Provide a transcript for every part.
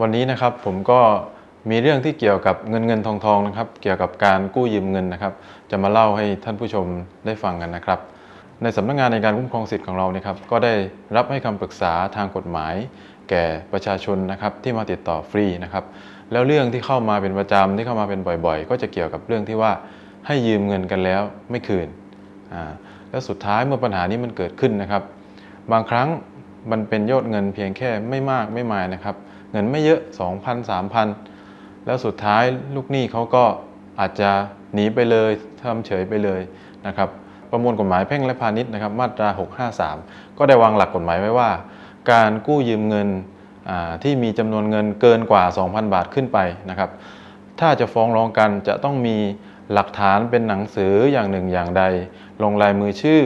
วันนี้นะครับผมก็มีเรื่องที่เกี่ยวกับเงินเงินทองทองนะครับ เกี่ยวกับการกู้ยืมเงินนะครับ จะมาเล่าให้ท่านผู้ชมได้ฟังกันนะครับ ในสำนักงานในการคุ้มครองสิทธิ์ของเราเนี่ยครับ ก็ได้รับให้คำปรึกษาทางกฎหมาย แก่ประชาชนนะครับที่มาติดต่อฟรีนะครับ แล้วเรื่องที่เข้ามาเป็นประจำที่เข้ามาเป็นบ่อยๆ ก็จะเกี่ยวกับเรื่องที่ว่าให้ยืมเงินกันแล้วไม่คืนอ่าแล้วสุดท้ายเมื่อปัญหานี้มันเกิดขึ้นนะครับ บางครั้งมันเป็นยอดเงินเพียงแค่ไม่มากไม่มายนะครับ เงินไม่เยอะ 2,000 3,000 แล้วสุดท้ายลูกหนี้เขาก็อาจจะหนีไปเลยทำเฉยไปเลยนะครับประมวลกฎหมายแพ่งและพาณิชย์นะครับมาตรา 653 ก็ได้วางหลักกฎหมายไว้ว่า การกู้ยืมเงินที่มีจำนวนเงินเกินกว่า 2,000 บาทขึ้นไปนะครับถ้าจะฟ้องร้องกันจะต้องมีหลักฐานเป็นหนังสืออย่างหนึ่งอย่างใด ลงลายมือชื่อ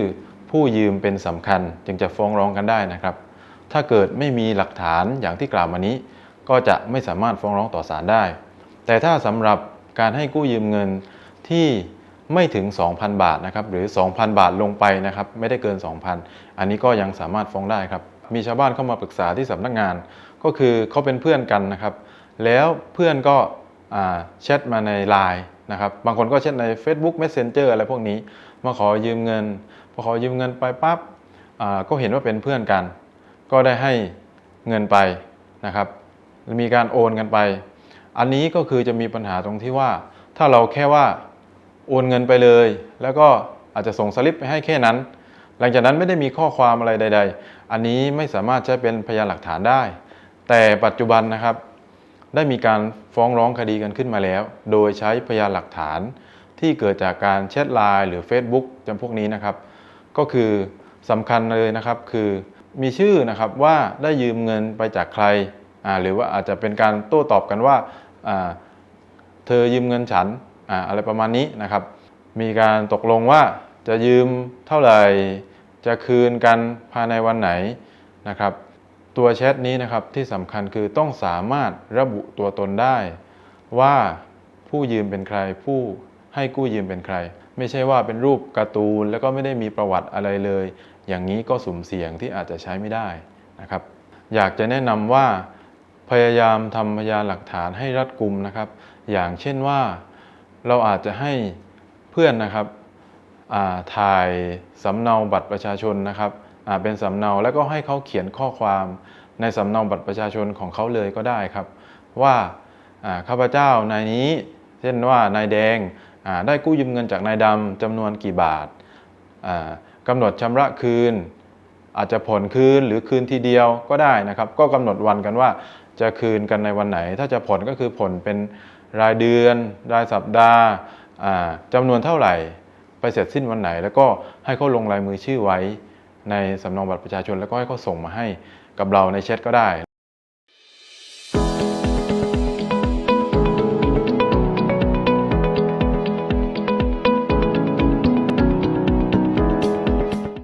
ผู้ยืมเป็นสำคัญจึงจะฟ้องร้องกันได้นะครับ ถ้าเกิดไม่มีหลักฐานอย่างที่กล่าวมานี้ ก็จะไม่สามารถฟ้องร้องต่อศาลได้ แต่ถ้าสำหรับการให้กู้ยืมเงินที่ไม่ถึง 2,000 บาทนะครับหรือ 2,000 บาทลงไปนะครับไม่ได้เกิน 2,000 อันนี้ก็ยังสามารถฟ้องได้ครับ มีชาวบ้านเข้ามาปรึกษาที่สำนักงาน ก็คือเขาเป็นเพื่อนกันนะครับ แล้วเพื่อนก็แชทมาในไลน์นะครับบางคนก็แชทใน Facebook Messenger อะไรพวกนี้ มาขอยืมเงิน พอขอยืมเงินไปปั๊บก็เห็นว่าเป็นเพื่อนกัน ก็ได้ให้เงินไปนะครับ มีการโอนกันไป อันนี้ก็คือจะมีปัญหาตรงที่ว่า ถ้าเราแค่ว่าโอนเงินไปเลย แล้วก็อาจจะส่งสลิปไปให้แค่นั้น หลังจากนั้นไม่ได้มีข้อความอะไรใด ๆ อันนี้ไม่สามารถใช้เป็นพยานหลักฐานได้ แต่ปัจจุบันนะครับ ได้มีการฟ้องร้องคดีกันขึ้นมาแล้ว โดยใช้พยานหลักฐานที่เกิดจากการแชทไลน์หรือ Facebook จำพวกนี้นะครับ ก็คือสำคัญเลยนะครับคือ มีชื่อนะครับว่าได้ยืมเงินไปจากใครหรือว่าอาจจะเป็นการโต้ตอบกันว่าเธอยืมเงินฉันออะไรประมาณนี้นะครับ มีการตกลงว่าจะยืมเท่าไหร่ จะคืนกันภายในวันไหนนะครับ ตัวแชทนี้นะครับที่สำคัญคือต้องสามารถระบุตัวตนได้ ว่าผู้ยืมเป็นใครผู้ให้กู้ยืมเป็นใคร ไม่ใช่ว่าเป็นรูปการ์ตูน แล้วก็ไม่ได้มีประวัติอะไรเลย อย่างนี้ก็สุ่มเสี่ยงที่อาจจะใช้ไม่ได้นะครับ อยากจะแนะนำว่าพยายามทำพยานหลักฐานให้รัดกุมนะครับ อย่างเช่นว่าเราอาจจะให้เพื่อนนะครับอ่าถ่ายสำเนาบัตรประชาชนนะครับอ่าเป็นสำเนาแล้วก็ให้เขาเขียนข้อความในสำเนาบัตรประชาชนของเขาเลยก็ได้ครับ ว่าอ่าข้าพเจ้านายนี้ เช่นว่านายแดง ได้กู้ยืมเงินจากนายดำจำนวนกี่บาทกำหนดชำระคืน อาจจะผ่อนคืนหรือคืนทีเดียวก็ได้นะครับ ก็กำหนดวันกันว่าจะคืนกันในวันไหน ถ้าจะผ่อนก็คือผ่อนเป็นรายเดือน รายสัปดาห์จำนวนเท่าไหร่ ไปเสร็จสิ้นวันไหน แล้วก็ให้เขาลงลายมือชื่อไว้ในสำเนาบัตรประชาชนแล้วก็ให้เขาส่งมาให้กับเราในแชทก็ได้